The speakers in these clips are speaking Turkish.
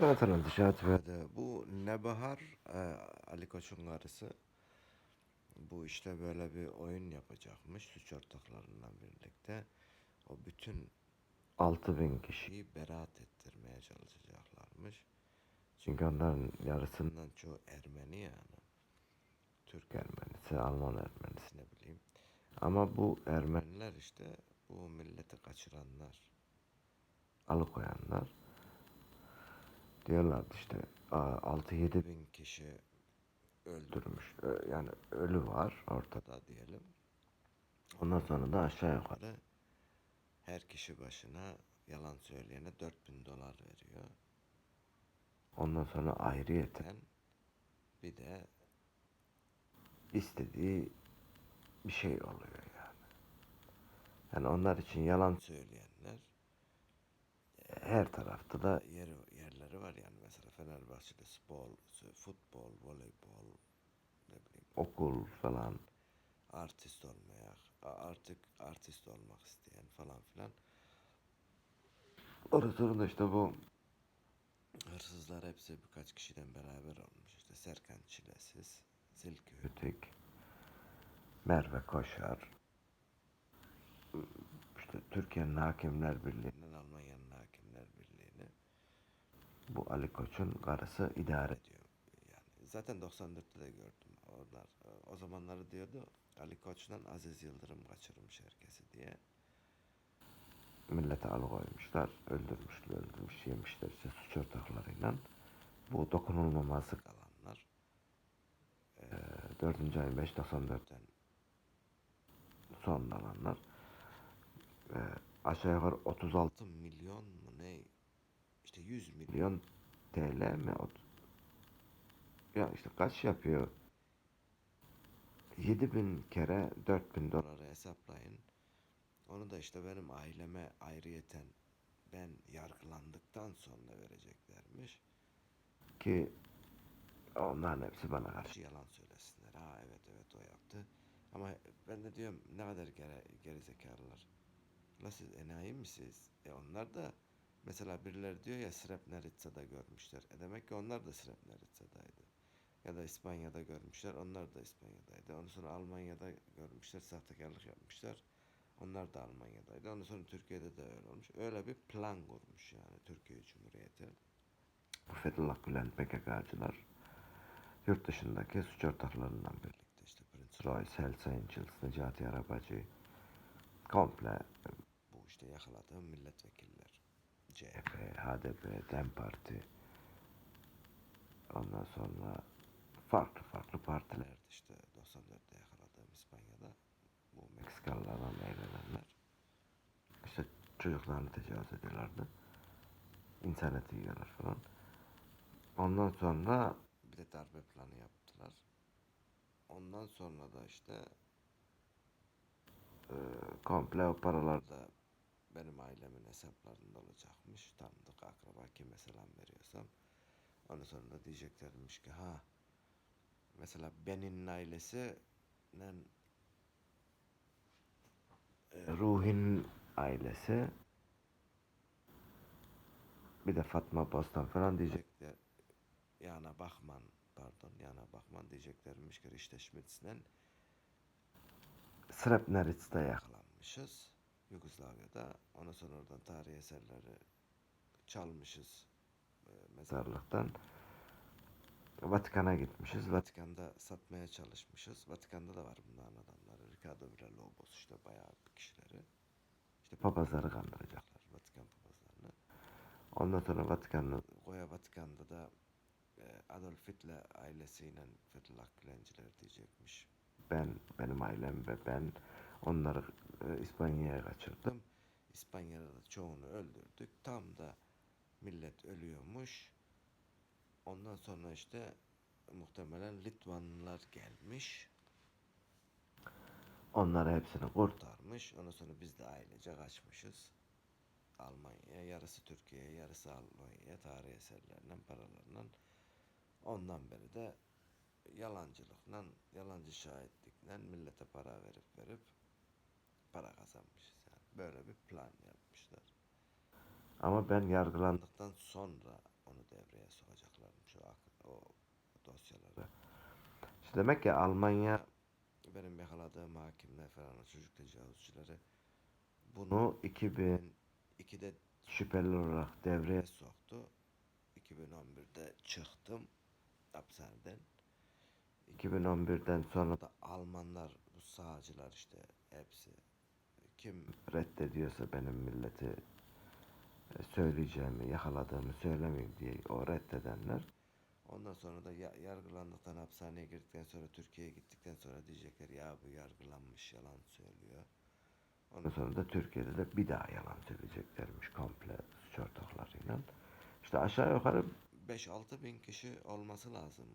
Zaten Dışarı verdi. Bu Nebahar e, Ali Koç'un karısı. Bu işte böyle bir oyun yapacakmış suç ortaklarından birlikte. O bütün 6000 kişiyi beraat ettirmeye çalışacaklarmış. Çünkü onların yarısından çoğu Ermeni yani. Türk Ermenisi, Alman Ermenisi ne bileyim. Ama bu Ermeniler işte bu milleti kaçıranlar, alıkoyanlar. Diyorlardı işte 6-7 bin kişi öldürmüş. Yani ölü var ortada diyelim. Ondan sonra da aşağı yukarı her kişi başına yalan söyleyene 4000 dolar veriyor. Ondan sonra ayrıyeten bir de istediği bir şey oluyor yani. Yani onlar için yalan söyleyenler her tarafta da yeri, yerleri var yani. Mesela Fenerbahçe'de spor, futbol, voleybol, ne bileyim. Okul falan. Artist olmaya artık artist olmak isteyen falan filan. Orada da işte bu. Hırsızlar hepsi birkaç kişiden beraber olmuş. İşte Serkan Çilesiz, Zilkü. Hütük, Merve Koşar, işte Türkiye'nin Hakimler Birliği'nin Almanya'nın Ali Koç'un karısı idare ediyor. Yani zaten 94'te de gördüm. Onlar o zamanları diyordu Ali Koç'la Aziz Yıldırım kaçırmış herkesi diye. Millete alıkoymuşlar, öldürmüşler, öldürmüş, yemişler işte suç ortaklarıyla. Bu dokunulmaması kalanlar. Ee, 4. ayın 5.94'ten son alanlar. Ee, aşağı yukarı 36 milyon mu ne? İşte 100 milyon TL mi? Ya işte kaç yapıyor? 7000 kere 4000 doları hesaplayın. Onu da işte benim aileme ayrıyeten ben yargılandıktan sonra vereceklermiş. Ki onların hepsi bana karşı yalan söylesinler. Ha evet evet o yaptı. Ama ben de diyorum ne kadar geri, gerizekalılar. La siz enayi misiniz? E onlar da mesela birileri diyor ya Srebrenica'da görmüşler. E demek ki onlar da Srebrenica'daydı. Ya da İspanya'da görmüşler. Onlar da İspanya'daydı. Ondan sonra Almanya'da görmüşler. Sahtekarlık yapmışlar. Onlar da Almanya'daydı. Ondan sonra Türkiye'de de öyle olmuş. Öyle bir plan kurmuş yani Türkiye Cumhuriyeti. Fethullah Gülen PKK'cılar yurt dışındaki suç ortaklarından birlikte işte Prince Royce, Hells Angels, Necati Arabacı komple bu işte yakaladığım milletvekiller. CHP, HDP, DEM Parti ondan sonra farklı farklı partilerdi işte 94'te yakaladığım İspanya'da bu Meksikalılardan evlenenler işte çocuklarını tecavüz ediyorlardı. İnternet yiyorlar falan. Ondan sonra bir de darbe planı yaptılar. Ondan sonra da işte e, komple o paralar da benim ailemin hesaplarında olacakmış. Tanıdık akraba kime selam veriyorsam. Ondan sonra da diyeceklermiş ki ha mesela Ben'in ailesi e, Ruhin ailesi bir de Fatma Bostan falan diyecekler. Yana Bakman pardon Yana Bakman diyeceklermiş ki Rişte Schmitz'le Srebrenica'da yakalanmışız. Yugoslavya'da. Ondan sonra oradan tarihi eserleri çalmışız e, mezarlıktan. Vatikan'a gitmişiz. Vatikan'da satmaya çalışmışız. Vatikan'da da var bunların adamları. Ricardo Villalobos işte bayağı bir kişileri. İşte papazları kandıracaklar. Vatikan papazlarını. Ondan sonra Vatikan'da, Goya Vatikan'da da e, Adolf Hitler ailesiyle Fethullah Gülenciler diyecekmiş. Ben, benim ailem ve ben onları e, İspanya'ya kaçırdım. İspanya'da da çoğunu öldürdük. Tam da millet ölüyormuş. Ondan sonra işte muhtemelen Litvanlılar gelmiş. Onları hepsini kurtarmış. Ondan sonra biz de ailece kaçmışız. Almanya'ya, yarısı Türkiye'ye, yarısı Almanya'ya tarihi eserlerle, paralarla. Ondan beri de yalancılıkla, yalancı şahitlikle millete para verip verip para kazanmışız yani. Böyle bir plan yapmışlar. Ama ben yargılandıktan sonra onu devreye sokacaklarmış o, o dosyaları. İşte demek ki Almanya benim yakaladığım hakimler falan o çocuk tecavüzcüleri bunu 2002'de şüpheli olarak devreye soktu. 2011'de çıktım hapishaneden. 2011'den sonra da Almanlar bu sağcılar işte hepsi kim reddediyorsa benim milleti e, söyleyeceğimi, yakaladığımı söylemeyeyim diye o reddedenler. Ondan sonra da ya- yargılandıktan hapishaneye girdikten sonra Türkiye'ye gittikten sonra diyecekler ya bu yargılanmış yalan söylüyor. Ondan sonra da Türkiye'de de bir daha yalan söyleyeceklermiş komple suç ortaklarıyla. İşte aşağı yukarı 5-6 bin kişi olması lazım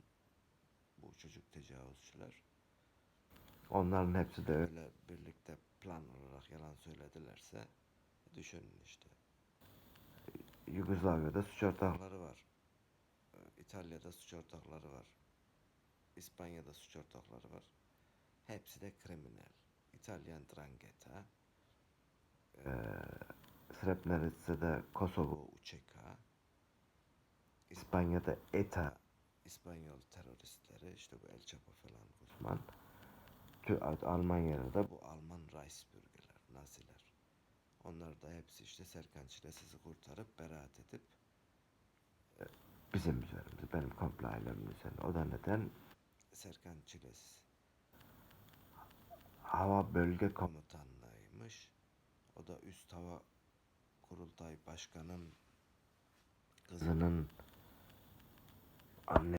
bu çocuk tecavüzcüler. Onların hepsi de öyle birlikte plan olarak yalan söyledilerse düşünün işte. Yugoslavya'da suç ortakları var. Ee, İtalya'da suç ortakları var. İspanya'da suç ortakları var. Hepsi de kriminal. İtalyan Drangheta. Ee, Srebrenica'da Kosovo UÇK. İspanya'da ETA İspanyol teröristleri işte bu El Chapo falan Guzman. Almanya'da da bu Alman Reichsbürgerler, Naziler. Onlar da hepsi işte Serkan Çilesiz'i kurtarıp beraat edip e, bizim üzerimize, benim komple ailemin üzerine. O da neden? Serkan Çilesiz. Hava Bölge Komutanlığıymış. O da Üst Hava Kurultay Başkanı'nın kızının anne